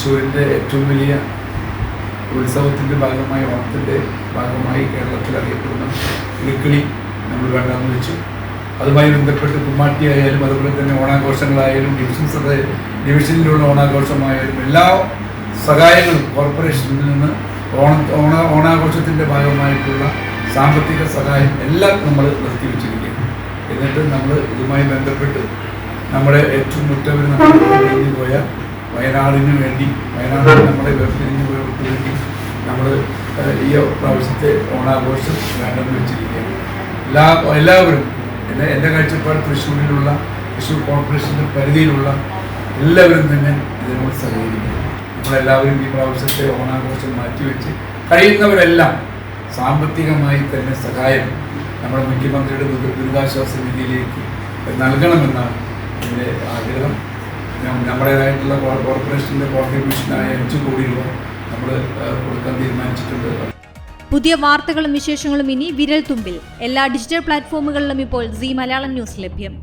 തൃശ്ശൂരിന്റെ ഏറ്റവും വലിയ ഉത്സവത്തിന്റെ ഭാഗമായി ഓണത്തിന്റെ ഭാഗമായി കേരളത്തിൽ അറിയപ്പെടുന്ന ഇടുക്കളി നമ്മൾ വേണ്ടാന്ന് വെച്ചു അതുമായി ബന്ധപ്പെട്ട് കുമ്മാട്ടി ആയാലും അതുപോലെ തന്നെ ഓണാഘോഷങ്ങളായാലും ഡിവിഷൻസ് ഡിവിഷനിലുള്ള ഓണാഘോഷമായാലും എല്ലാ സഹായങ്ങളും കോർപ്പറേഷനിൽ നിന്ന് ഓണ ഓണ ഓണാഘോഷത്തിന്റെ ഭാഗമായിട്ടുള്ള സാമ്പത്തിക സഹായം എല്ലാം നമ്മൾ നിർത്തിവെച്ചിരിക്കുകയാണ് എന്നിട്ട് നമ്മൾ ഇതുമായി ബന്ധപ്പെട്ട് നമ്മുടെ ഏറ്റവും മുറ്റവർ നമ്മൾ പോയ വയനാടിന് വേണ്ടി വയനാട് നമ്മുടെ പോയവർക്ക് വേണ്ടി നമ്മൾ ഈ പ്രാവശ്യത്തെ ഓണാഘോഷം വേണ്ടെന്ന് വെച്ചിരിക്കുകയാണ്. എല്ലാ എല്ലാവരും എന്റെ എന്റെ കാഴ്ചപ്പാട് തൃശ്ശൂരിലുള്ള തൃശ്ശൂർ കോർപ്പറേഷന്റെ പരിധിയിലുള്ള എല്ലാവരും തന്നെ ഇതിനോട് സഹകരിക്കുന്നു. നമ്മളെല്ലാവരും ഈ പ്രാവശ്യത്തെ ഓണാഘോഷം മാറ്റിവെച്ച് കഴിയുന്നവരെല്ലാം സാമ്പത്തികമായി തന്നെ സഹായം നമ്മുടെ മുഖ്യമന്ത്രിയുടെ ദുരിതാശ്വാസ നിധിയിലേക്ക് നൽകണമെന്നാണ് എന്റെ ആഗ്രഹം. നമ്മുടേതായിട്ടുള്ള കോർപ്പറേഷന്റെ കോൺട്രിബ്യൂഷനായ അഞ്ച് കോടി രൂപ നമ്മൾ കൊടുക്കാൻ തീരുമാനിച്ചിട്ടുണ്ട്. പുതിയ വാർത്തകളും വിശേഷങ്ങളും ഇനി വിരൽ തുമ്പിൽ എല്ലാ ഡിജിറ്റൽ പ്ലാറ്റ്ഫോമുകളിലും ഇപ്പോൾ സി മലയാളം ന്യൂസ് ലഭ്യം.